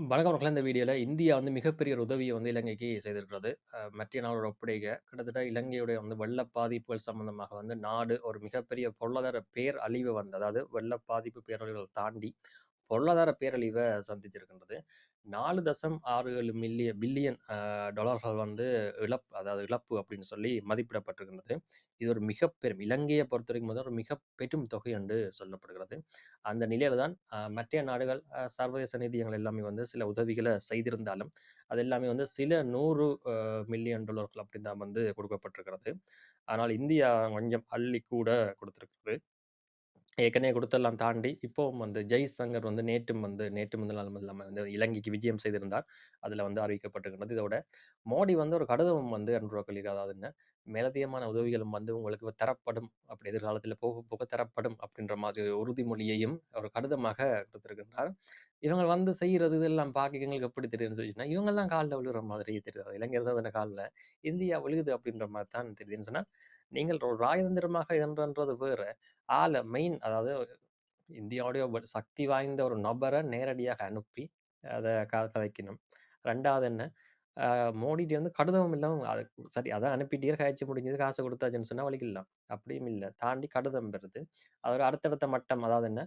வணக்கம் மக்களே! இந்த வீடியோவில் இந்தியா வந்து மிகப்பெரிய ஒரு வந்து இலங்கைக்கு செய்திருக்கிறது. மத்திய மற்ற நாடோட ஒப்படைக்க கிட்டத்தட்ட இலங்கையுடைய வந்து வெள்ள பாதிப்புகள் சம்பந்தமாக வந்து நாடு ஒரு மிகப்பெரிய பொருளாதார பேரழிவு வந்து அதாவது வெள்ள பாதிப்பு பேரழிவுகள் தாண்டி பொருளாதார பேரழிவை சந்திச்சிருக்கின்றது நாலு தசம் ஆறு ஏழு மில்லிய பில்லியன் டாலர்கள் வந்து இழப்பு அதாவது இழப்பு அப்படின்னு சொல்லி மதிப்பிடப்பட்டிருக்கின்றது. இது ஒரு மிக பெரும் இலங்கைய பொறுத்தவரைக்கும் வந்து ஒரு மிக பெரும் தொகை என்று சொல்லப்படுகிறது. அந்த நிலையில தான் மற்ற நாடுகள் சர்வதேச நிதியங்கள் எல்லாமே வந்து சில உதவிகளை செய்திருந்தாலும், அது எல்லாமே வந்து சில நூறு மில்லியன் டாலர்கள் அப்படி தான் வந்து கொடுக்கப்பட்டிருக்கிறது. ஆனால் இந்தியா கொஞ்சம் அள்ளி கூட கொடுத்துருக்குது ஏற்கனவே கொடுத்தெல்லாம் தாண்டி, இப்போவும் வந்து ஜெய்சங்கர் வந்து நேற்றும் வந்து நேற்று முதல் நாள் வந்து இலங்கைக்கு விஜயம் செய்திருந்தார். அதில் வந்து அறிவிக்கப்பட்டிருக்கிறது. இதோட மோடி வந்து ஒரு கடிதம் வந்து அனுப்பி அதாவது என்ன, மேலதிகமான உதவிகளும் வந்து உங்களுக்கு தரப்படும். அப்படி எதிர்காலத்தில் போக போக தரப்படும் அப்படின்ற மாதிரி ஒரு உறுதிமொழியையும் ஒரு கடிதமாக கொடுத்திருக்கின்றார். இவங்க வந்து செய்கிறது இதெல்லாம் பார்க்க எங்களுக்கு எப்படி தெரியுதுன்னு சொல்லிச்சுன்னா, இவங்க தான் காலில் விழுகிற மாதிரி தெரியுது. இளைஞர் தான் காலில் இந்தியா விழுகுது அப்படின்ற மாதிரி தான் தெரியுதுன்னு சொன்னா, நீங்கள் ஒரு ராஜதந்திரமாக என்றன்றது வேறு. ஆள மெயின் அதாவது இந்தியாவுடைய சக்தி வாய்ந்த ஒரு நபரை நேரடியாக அனுப்பி, அதை க கதைக்கணும். ரெண்டாவது என்ன, மோடிட்டு வந்து கடிதமும் இல்லாமல் அது சரி அதான் அனுப்பிட்டே காய்ச்சி முடிஞ்சது, காசு கொடுத்தாச்சுன்னு சொன்னா வலிக்கலாம். அப்படியும் இல்லை. தாண்டி கடிதம் பெறுது. அதோட அடுத்தடுத்த மட்டம் அதாவது என்ன,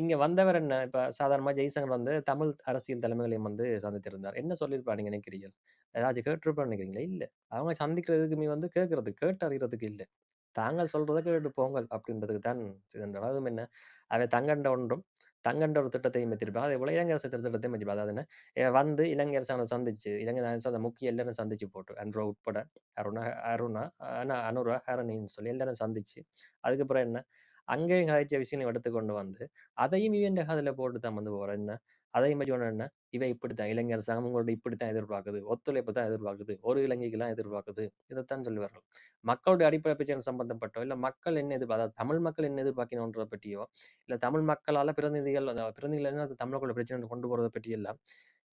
இங்கே வந்தவர் என்ன, இப்போ சாதாரணமாக ஜெய்சங்கர் வந்து தமிழ் அரசியல் தலைமைகளையும் வந்து சந்தித்திருந்தார். என்ன சொல்லியிருப்பார் நீங்க நினைக்கிறீர்கள்? ஏதாச்சும் கேட்டிருப்பான்னு நினைக்கிறீங்களா? இல்லை அவங்க சந்திக்கிறதுக்குமே வந்து கேட்குறது கேட்டு அறிகிறதுக்கு இல்லை தாங்கள் சொல்கிறத கேட்டு போங்கள் அப்படின்றதுக்கு தான் சிதம்பரம். அதுவும் என்ன, அவை தங்கண்ட ஒன்றும், தங்கண்ட ஒரு திட்டத்தையும் வச்சிருப்பான். அதேபோல இலங்கை அரசு திட்டத்தையும் வச்சிருப்பாங்க அது என்ன, வந்து இலங்கை சந்திச்சு, இலங்கை அந்த முக்கிய எல்லாரும் சந்திச்சு போட்டு, அன்ரோ உட்பட, அருணா அருணா, அண்ணா அனுரா, ஹரணின்னு சொல்லி எல்லாரும் சந்திச்சு, அதுக்கப்புறம் என்ன, அங்கேயும் கதைச்ச எடுத்து எடுத்துக்கொண்டு வந்து, அதையும் இவன் காதில் போட்டு தான் வந்து போகிறேன் என்ன, அதையும் பற்றி ஒன்று என்ன, இவன் இப்படித்தான் இளைஞர் அரசாங்கம் உங்கள்ட்ட இப்படித்தான் எதிர்பார்க்குது. ஒத்துழைப்பு தான் எதிர்பார்க்குது. ஒரு இலங்கைக்குலாம் எதிர்பார்க்குது. இதைத்தான் சொல்லுவார்கள். மக்களுடைய அடிப்படை பிரச்சனை சம்பந்தப்பட்டோ, இல்லை மக்கள் என்ன எதிர்பா அதாவது தமிழ் மக்கள் என்ன எதிர்பார்க்கணுன்றதை பற்றியோ, இல்லை தமிழ் மக்களால் பிரதிநிதிகள் அத பிரதிநிதிகள் அது தமிழர்களுடைய பிரச்சனை கொண்டு போகிறத பற்றி எல்லாம்,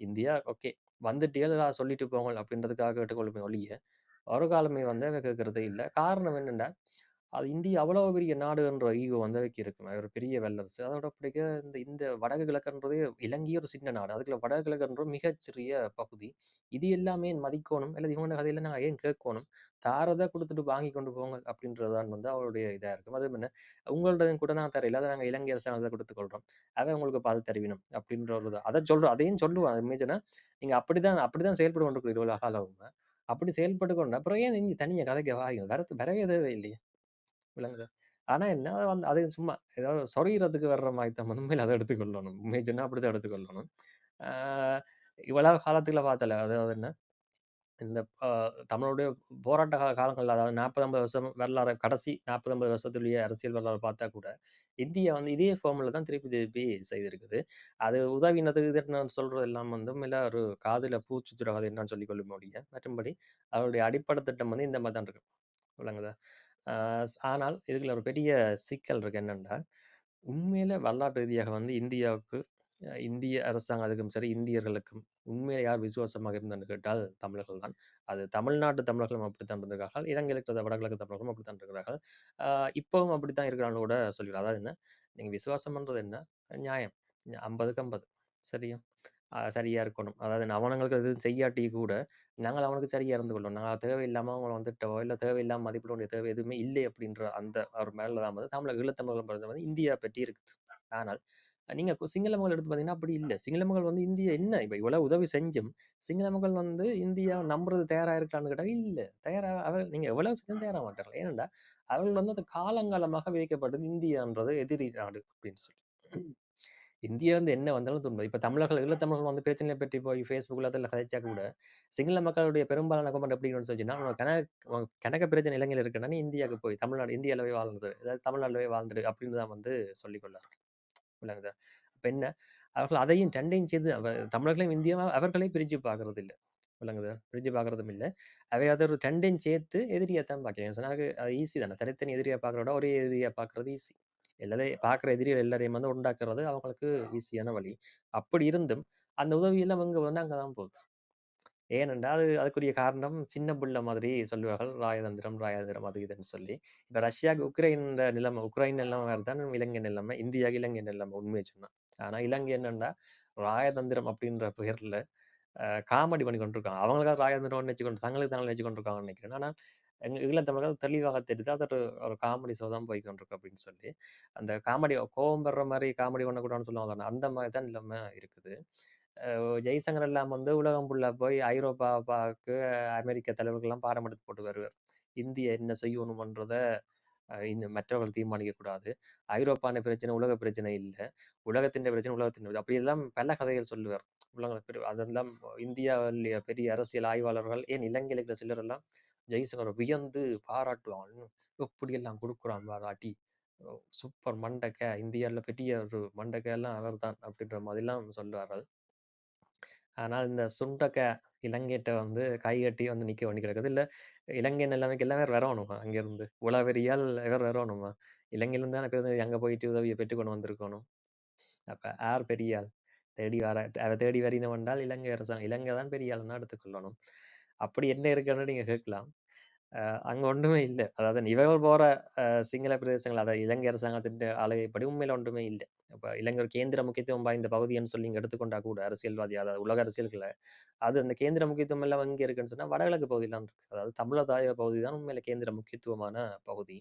இந்தியா ஓகே வந்துட்டீகள் சொல்லிட்டு போங்கள் அப்படின்றதுக்காக கேட்டுக்கொள்ளுமே ஒழிய, ஒரு காலமே வந்து அத கேட்கறதே காரணம் என்னென்னா அது இந்தியா அவ்வளோ பெரிய நாடுன்ற ஈகோ வந்து இருக்குமே ஒரு பெரிய வல்லரசு. அதோட பிடிக்க இந்த இந்த வடக்கு கிழக்குன்றதே இலங்கையே ஒரு சின்ன நாடு. அதுக்குள்ள வடக்கு கிழக்குன்ற மிகச்சிறிய பகுதி. இது எல்லாமே மதிக்கோணும். அல்லது இவங்க கதையில நான் ஏன் கேட்கணும் தாரதை கொடுத்துட்டு வாங்கி கொண்டு போங்க அப்படின்றது தான் வந்து அவருடைய இதாக இருக்கும். அது என்ன, உங்கள்ட்டயும் கூட நான் தரையில. அதை நாங்கள் இலங்கை அரசாங்கத்தை குடுத்துக் அதை உங்களுக்கு பார்த்து தருவினம் அப்படின்ற ஒரு அதை சொல்றோம். அதையும் சொல்லுவான். இமேஜினா நீங்கள் அப்படிதான் அப்படிதான் செயல்பட்டு கொண்டிருக்கிறீர்கள் இவ்வளவு அப்படி செயல்பட்டு கொண்டு அப்புறம் ஏன் நீங்க தனியாக கதைக்க வாங்க வரத்து வரவே தேவையில்லையே. விளங்குதா? ஆனா என்ன வந்து அது சும்மா ஏதாவது சொறியறதுக்கு வர்ற மாதிரி தான் உண்மையில அதை எடுத்துக்கொள்ளணும். உண்மைய சொன்னா அப்படித்தான் எடுத்துக்கொள்ளணும். ஆ இவ்வளவு காலத்துல பார்த்தல அதாவது என்ன, இந்த அ தமிழுடைய போராட்ட கால காலங்கள்ல அதாவது 40, 50 வருஷம் வரலாறு கடைசி 40, 50 வருஷத்துடைய அரசியல் வரலாறு பார்த்தா கூட, இந்தியா வந்து இதே ஃபார்முல தான் திருப்பி திருப்பி செய்திருக்குது. அது உதவினது இது நான் சொல்றது எல்லாம் வந்து உண்மையில ஒரு காதுல பூ சுத்துற என்னன்னு சொல்லிக்கொள்ள முடியும். மற்றும்படி அவருடைய அடிப்படை திட்டம் வந்து இந்த மாதிரி தான் இருக்கு. விளங்குதா? ஆ ஆனால் இதுல ஒரு பெரிய சிக்கல் இருக்கு என்னன்னா, உண்மையில வரலாற்று ரீதியாக வந்து இந்தியாவுக்கு அ இந்திய அரசாங்கம் அதுக்கும் சரி, இந்தியர்களுக்கும் உண்மையில யார் விசுவாசமாக இருந்தான்னு கேட்டால் தமிழர்கள் தான். அது தமிழ்நாட்டு தமிழர்களும் அப்படித்தான் இருந்திருக்கிறார்கள். இலங்கையில இருக்கிற வடகிழக்கு தமிழர்களும் அப்படித்தான் இருக்கிறார்கள். ஆ இப்பவும் அப்படித்தான் இருக்கிறாங்கன்னு கூட சொல்லிக்கலாம். அதாவது என்ன, நீங்க விசுவாசம்ன்றது என்ன? நியாயம். 50க்கு 50 சரியா? அ சரியா இருக்கணும். அதாவது அவனுங்களுக்கு எதுவும் செய்யாட்டி கூட, நாங்கள் அவனுக்கு சரியா இருந்து கொள்ளணும். நான் தேவையில்லாம அவங்கள வந்துட்டோ, இல்ல தேவையில்லாம மதிப்பிட வேண்டிய தேவை எதுவுமே இல்லை அப்படின்ற அந்த ஒரு மேல தான் வந்து தமிழக ஈழத்தமிழர்கள் வந்து இந்தியா பற்றி இருக்குது. ஆனால் நீங்க சிங்கள மக்கள் எடுத்து பார்த்தீங்கன்னா அப்படி இல்ல. சிங்கள மக்கள் வந்து இந்தியா என்ன இப்ப இவ்வளோ உதவி செஞ்சும், சிங்கள மக்கள் வந்து இந்தியா நம்புறது தயாரா இருக்கான்னு கேட்டா இல்ல. தயாரா அவர் நீங்க எவ்வளவு செஞ்சாலும் தயாராக மாட்டார்கள். ஏனென்றா, அவர்கள் வந்து அது காலங்காலமாக விதிக்கப்பட்டது இந்தியான்றது எதிரி நாடு அப்படின்னு சொல்லி. இந்தியா வந்து என்ன வந்தாலும் துன்பம். இப்ப தமிழர்கள், தமிழர்கள் வந்து பிரச்சனையை பற்றி போய் ஃபேஸ்புக்கில் அதில் கதைச்சா கூட, சிங்கள மக்களுடைய பெரும்பாலான கமெண்ட் எப்படி சொன்னால் சொன்னீங்கன்னா, கனக பிரச்சனை இலங்கையில் இருக்குன்னா, இந்தியாவுக்கு போய் தமிழ்நாடு இந்தியாவில் போய் வாழ்ந்துரு. அதாவது தமிழ்நாட்டுல போய் வாழ்ந்துரு அப்படின்னு தான் வந்து சொல்லிக் கொள்ளார்கள். விளங்குதா? அப்போ என்ன, அவர்கள் அதையும் டெண்டையும் சேர்த்து தமிழர்களையும் இந்தியாவ அவர்களையும் பிரிச்சு பார்க்கறது இல்ல. விளங்குது பிரிஞ்சு பார்க்கிறதும் இல்லை அவை அதை ஒரு 2யும் சேர்த்து எதிரியாக தான் பார்க்கிறேன். சொன்னா அது ஈஸி தானே. தனித்தனி எதிரியாக பார்க்குறோட விட, ஒரே எதிரியாக பார்க்குறது ஈஸி. எல்லாரையும் பார்க்குற எதிரிகள் எல்லாரையும் வந்து உண்டாக்குறது அவங்களுக்கு ஈஸியான வழி. அப்படி இருந்தும், அந்த உதவி எல்லாம் எங்க வந்து அங்க தான் போகுது. ஏனென்றால், அது அதுக்குரிய காரணம் சின்ன புள்ள மாதிரி சொல்லுவார்கள். ராயதந்திரம், ராயதந்திரம் அது இதுன்னு சொல்லி. இப்ப ரஷ்யாவுக்கு உக்ரைன் நிலைமை உக்ரைன் நிலைமை மாரி தான் இலங்கை நிலைமை. இந்தியா, இலங்கை நிலைமை உண்மைய சொன்னா. ஆனா இலங்கை என்னன்னா, ராயதந்திரம் அப்படின்ற பெயர்ல காமெடி பண்ணி கொண்டிருக்காங்க. அவங்களுக்காக ராயதந்திரம்னு நெனச்சுக்கொண்டு தங்களுக்கு தாங்களே நெனச்சு கொண்டிருக்காங்கன்னு நெனைக்கிறேன். ஆனா, எங்க ஈழத்தமிழர்கள் தெளிவாக தெரியுது. அது ஒரு ஒரு காமெடி ஷோ தான் போய் கொண்டிருக்கு அப்படின்னு சொல்லி. அந்த காமெடி கோபம் பெற மாதிரி காமெடி பண்ணக்கூடாதுன்னு சொல்லுவாங்க அந்த மாதிரி தான் நிலைமை இருக்குது. ஜெய்சங்கர் எல்லாம் வந்து உலகம் புள்ள போய் ஐரோப்பாவுக்கு, அமெரிக்க தலைவர்கள்லாம் பாடம் எடுத்து போட்டு வருவார். இந்தியா என்ன செய்யணும்ன்றத இந்த மற்றவர்கள் தீர்மானிக்கக்கூடாது. ஐரோப்பான பிரச்சனை உலக பிரச்சனை இல்லை உலகத்தின் பிரச்சனை உலகத்தின் அப்படியெல்லாம் பல கதைகள் சொல்லுவார். உலக அதெல்லாம் இந்தியாவில் பெரிய அரசியல் ஆய்வாளர்கள், ஏன் இலங்கையில் இருக்கிற சிலர் எல்லாம் ஜெய்சங்கரை வியந்து பாராட்டுவாங்க. எப்படியெல்லாம் கொடுக்குறான் பாராட்டி சூப்பர் மண்டக்க. இந்தியாவில் பெரிய ஒரு மண்டக்கெல்லாம் அவர்தான் அப்படின்ற மாதிரிலாம் சொல்லுவார்கள். ஆனால் இந்த சுண்டக்க இலங்கையிட்ட வந்து கை கட்டி வந்து நிற்க வேண்டி கிடக்குது. இல்ல இலங்கை நிலைமைக்கு எல்லாமே வரணுமா அங்கேருந்து? உளவெறியால் இவர் வரணுமா? இலங்கையிலேருந்து தானே இப்ப அங்க போயிட்டு உதவியை பெற்றுக்கொண்டு வந்திருக்கணும். அப்ப ஆர் பெரியால் தேடி வர அதை தேடி வரினவென்றால் இலங்கை அரசாங்கம். இலங்கை தான் பெரிய ஆளுன்னு எடுத்துக்கொள்ளணும். அப்படி என்ன இருக்குன்னு நீங்க கேட்கலாம். அஹ் அங்க ஒன்றுமே இல்லை அதாவது இவர்கள் போற அஹ் சிங்கள பிரதேசங்கள் அதாவது இலங்கை அரசாங்கத்தின் ஆளுகைப்படி உண்மையில ஒன்றுமே இல்ல. இப்போ இலங்கை ஒரு கேந்திர முக்கியத்துவம் வாய்ந்த பகுதின்னு சொல்லி நீங்க எடுத்துக்கொண்டா கூட அரசியல்வாதி அதாவது உலக அரசியல்கள, அது அந்த கேந்திர முக்கியத்துவம் எல்லாம் எங்க இருக்குன்னு சொன்னா வடகிழக்கு பகுதியில தான் இருக்கு. அதாவது தமிழதாய பகுதி தான் உண்மையில கேந்திர முக்கியத்துவமான பகுதி.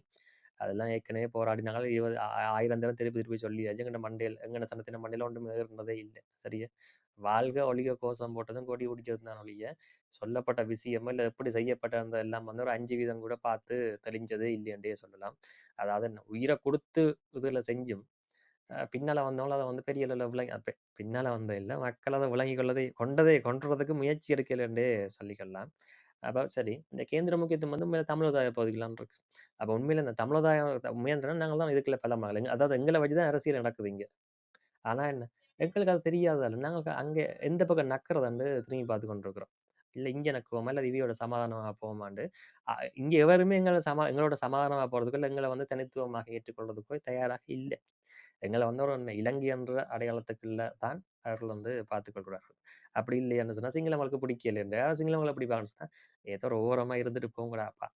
அதெல்லாம் ஏற்கனவே போராடினாலும் இருபது ஆ 1000 திருப்பி திருப்பி சொல்லி எங்கட மண்டையில் எங்கன சனத்தின மண்டையில ஒன்றுமே இருந்ததே இல்லை சரியா? வாழ்க ஒழிக கோஷம் போட்டதும் கொடி பிடிச்சதும் தான் ஒழிய, சொல்லப்பட்ட விஷயம் இல்ல எப்படி செய்யப்பட்ட அந்த எல்லாம் வந்து ஒரு அஞ்சு வீதம் கூட பார்த்து தெளிஞ்சதே இல்லையென்றே சொல்லலாம். அதாவது உயிரை கொடுத்து இதுல செஞ்சும், பின்னால் பின்னால அதை அத வந்து பெரிய அளவுல விளங்கி பின்னால் பின்னால வந்த இல்லை மக்கள் அதை விளங்கி கொள்ளதை கொண்டதை கொண்டுறதுக்கு முயற்சி எடுக்கலன்றே சொல்லிக்கொள்ளலாம் அப்ப சரி, இந்த கேந்திர முக்கியத்துவம் வந்து உண்மையில தமிழதாய பகுதிகளான் இருக்கு. அப்ப உண்மையில இந்த தமிழதாயம் உண்மையா நாங்கள் தான் இதுக்குள்ள பலமாகல. அதாவது எங்களை வச்சு தான் அரசியல் நடக்குது இங்கே ஆனா என்ன, எங்களுக்கு அது தெரியாதால நாங்க அங்கே எந்த பக்கம் நக்கிறதாண்டு திரும்பி பார்த்து கொண்டிருக்கிறோம். இல்ல இங்க நக்குவோமா, இல்லை இவியோட சமாதானமா போவோமாண்டு? இங்கே இங்க எவருமே எங்களை சமா எங்களோட சமாதானமா போகிறதுக்கோ இல்லை எங்களை வந்து தனித்துவமாக ஏற்றுக்கொள்றதுக்கோ தயாராக இல்லை. எங்களை வந்து ஒரு இலங்கை என்ற அடையாளத்துக்குள்ள தான் அவர்கள் வந்து பார்த்துக்கொள்கிறார்கள் அப்படி இல்லையான்னு சொன்னா, சிங்களம் அவங்களுக்கு பிடிக்கல சிங்களவங்கள உங்களை பிடிப்பாங்கன்னு சொன்னா, ஏதோ ஒரு ஓரமாக இருந்துட்டு போங்கடாப்பா.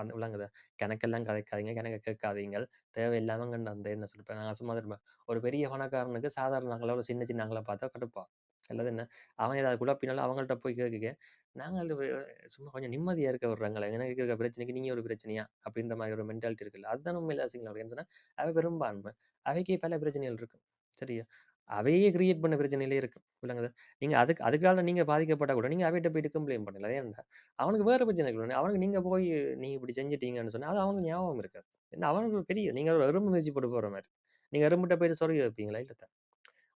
அந்த விளங்குதா? கணக்கெல்லாம் கதைக்காதீங்க, கிணக்க கேட்காதீங்க. தேவையில்லாம கண்டு அந்த என்ன சொல்லிப்பேன் நான் சும்மா இருப்பேன். ஒரு பெரிய பணக்காரனுக்கு சாதாரணங்களை ஒரு சின்ன சின்னங்களை பார்த்தா கடுப்பாகும். அல்லது என்ன, அவன் ஏதாவது குழப்பினாலும் அவங்கள்ட்ட போய் கேட்குங்க நாங்கள் சும்மா கொஞ்சம் நிம்மதியா இருக்க விடுறாங்களே, எனக்கு இருக்கிற பிரச்சனைக்கு நீங்க ஒரு பிரச்சனையா? அப்படின்ற மாதிரி ஒரு மென்டாலிட்டி இருக்குல்ல. அதுதான் உண்மையில சிங்களம். அப்படின்னு சொன்னால் அவ பெரும்பான்மை. அவைக்கு பல பிரச்சனைகள் இருக்கு. சரியா? அவையே கிரியேட் பண்ண பிரச்சனையிலே இருக்கு. விளங்குதா? நீங்க அதுக்கு அதுக்கால நீங்க பாதிக்கப்பட்டா கூட, நீங்க அவைட்ட போயிட்டு கம்ப்ளைண்ட் பண்ணலாம். ஏன்னா, அவனுக்கு வேற பிரச்சனைகள் அவனுக்கு நீங்க போய் நீங்க இப்படி செஞ்சுட்டீங்கன்னு சொன்னா, அது அவனுக்கு ஞாபகம் இருக்காது. ஏன்னா அவனுக்கு பெரிய நீங்க ஒரு எறும்பு மிதிச்சு போட்டு போற மாரி. நீங்க எறும்புட்ட போயிட்டு சொருகி வைப்பீங்களா? இல்ல.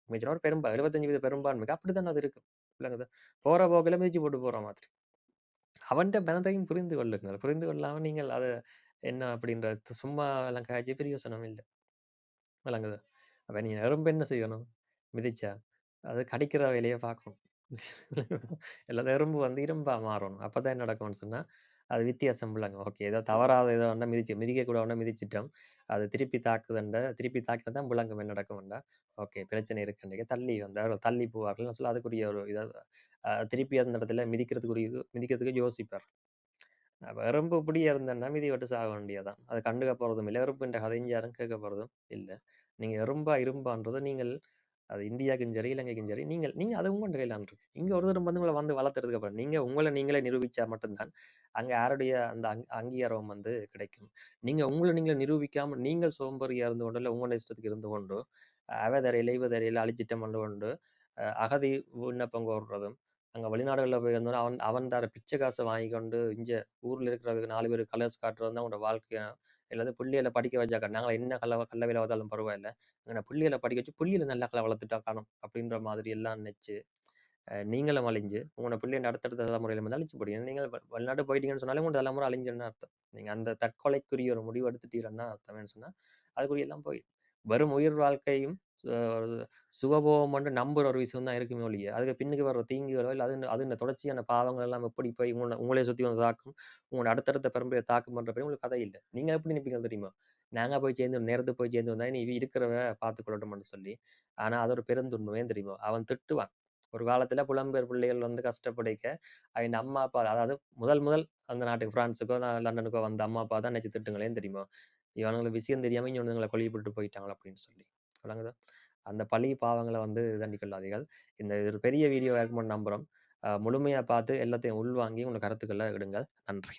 மிஞ்சின ஒரு பெரும்பா 75% பெரும்பான்மைக்கு அப்படித்தானே அது இருக்கும். விளங்குதா? போற போக்குல மிதிச்சு போட்டு போற மாதிரி. அவன்ட்ட மனதையும் புரிந்து கொள்ளுங்கள். புரிந்து கொள்ளாம நீங்கள் அத என்ன அப்படின்ற சும்மா எல்லாம் காய்ச்சி பிரயோசனம் இல்ல. விளங்குதா? அப்ப நீங்க எறும்பு என்ன செய்யணும்? மிதிச்சா, அது கடிக்கிற வேலைய பார்க்கணும். இல்ல எறும்பு வந்து இரும்பா மாறணும். அப்பதான் என்ன நடக்கும்னு சொன்னா, அது வித்தியாசம் விளங்கும். ஓகே. ஏதோ தவறாத ஏதோ ஒண்ண மிதிச்சு மிதிக்கக்கூட ஒண்ண மிதிச்சுட்டோம். அது திருப்பி தாக்குதுண்ட திருப்பி தாக்கினா தான் விளங்கும் என்ன நடக்கும்ண்டா. ஓகே பிரச்சனை இருக்குன்றீங்க. தள்ளி வந்தா தள்ளி போவார்கள்னு சொல்லி அதுக்குரிய ஒரு இத அ திருப்பி அந்த இடத்துல மிதிக்கிறதுக்குரிய மிதிக்கிறதுக்கு யோசிப்பார். அப்ப எறும்பு இப்படியே இருந்தன்னா மிதி விட்டு சாக வேண்டியதுதான். அத கண்டுக்க போறதும் இல்ல. எறும்புன்ற கதையும் யாரும் கேட்க போறதும் இல்ல. நீங்கள் எறும்பா, இரும்பான்றதை நீங்கள் அது இந்தியாவுக்கும் சரி, இலங்கைக்கும் சரி, நீங்கள் நீங்கள் அது உங்கள்ட்ட கையிலான் இருக்கு. இங்கே ஒருத்தர் வந்து உங்களை வந்து வளர்த்துறதுக்கு அப்புறம், நீங்கள் உங்களை நீங்களே நிரூபித்தா மட்டும்தான் அங்கே யாருடைய அந்த அங் அங்கீகாரம் வந்து கிடைக்கும். நீங்கள் உங்களை நீங்களே நிரூபிக்காமல் நீங்கள் சோம்பறியாக இருந்து கொண்டு, இல்லை உங்களோட இஷ்டத்துக்கு இருந்து கொண்டு, அவதரையில, இவதரையில அழிச்சிட்டம் பண்ணு கொண்டு, அகதி விண்ணப்பம் கோர்றதும், அங்கே வெளிநாடுகளில் போய் இருந்தோம்னா, அவன் அவன் தர பிச்சை காசை வாங்கி கொண்டு, இங்கே ஊரில் இருக்கிறவங்க நாலு பேர் கலர்ஸ் காட்டுறது தான் உங்களோட வாழ்க்கையை இல்லாத புள்ளியில படிக்க வச்சாக்கா நாங்கள் என்ன கல்ல கல்ல வேல பார்த்தாலும் பரவாயில்ல. எங்கன புள்ளியில படிக்க வச்சு, புள்ளியில நல்லா கலை வளர்த்துட்டா காணும். அப்படின்ற மாதிரி எல்லாம் நெனச்சு, நீங்களும் அழிஞ்சு, உங்களோட பிள்ளைங்க அடுத்தடுத்த தலைமுறையில வந்து அழிச்சு போடுங்க நீங்கள் வெளிநாட்டு போயிட்டீங்கன்னு சொன்னாலே, உங்களோட தலைமுறை அழிஞ்சுன்னு அர்த்தம். நீங்க அந்த தற்கொலைக்குரிய ஒரு முடிவு எடுத்துட்டீங்கன்னா அர்த்தம் சொன்னா, அதுக்குரிய எல்லாம் போயிடும். வெறும் உயிர் வாழ்க்கையும் சுகபோகம் மட்டும் நம்புற ஒரு விஷயம் தான் இருக்குமே ஒழிய, அதுக்கு பின்னுக்கு வர தீங்குகளோ, இல்லை அது அது தொடர்ச்சியான பாவங்கள் எல்லாம் எப்படி போய் உங்கள உங்களே சுத்தி வந்து தாக்கும், உங்களோட அடுத்தடுத்த பரம்பரைய தாக்கும் பண்ணுற பத்தி உங்களுக்கு கதை இல்லை நீங்க எப்படி நினைப்பீங்க தெரியுமா? நாங்க போய் சேர்ந்து நேரத்துக்கு போய் சேர்ந்து வந்தா, நீ இருக்கிறவ பார்த்து கொள்ளட்டும்னு சொல்லி. ஆனா அது ஒரு பெருந்துன்பம். தெரியுமா? அவன் திட்டுவான். ஒரு காலத்துல புலம்பெயர் பிள்ளைகள் வந்து கஷ்டப்படைக்க, அவன் அம்மா, அப்பா அதாவது முதல் முதல் அந்த நாட்டுக்கு பிரான்ஸுக்கோ, லண்டனுக்கோ வந்த அம்மா, அப்பா தான் நெனச்சு திட்டுங்களேன்னு தெரியுமா? இவனுங்களுக்கு விஷயம் தெரியாம இவனுங்கள கொழுவி போட்டுட்டு போயிட்டாங்களா அப்படின்னு சொல்லி. விளங்குதா? அந்த பழி பாவங்களை வந்து தண்டி கொள்ளாதீர்கள். இந்த இது ஒரு பெரிய வீடியோ இருக்கும்னு நம்புறோம். முழுமையாக பார்த்து எல்லாத்தையும் உள்வாங்கி உங்க கருத்துக்களை விடுங்கள் நன்றி.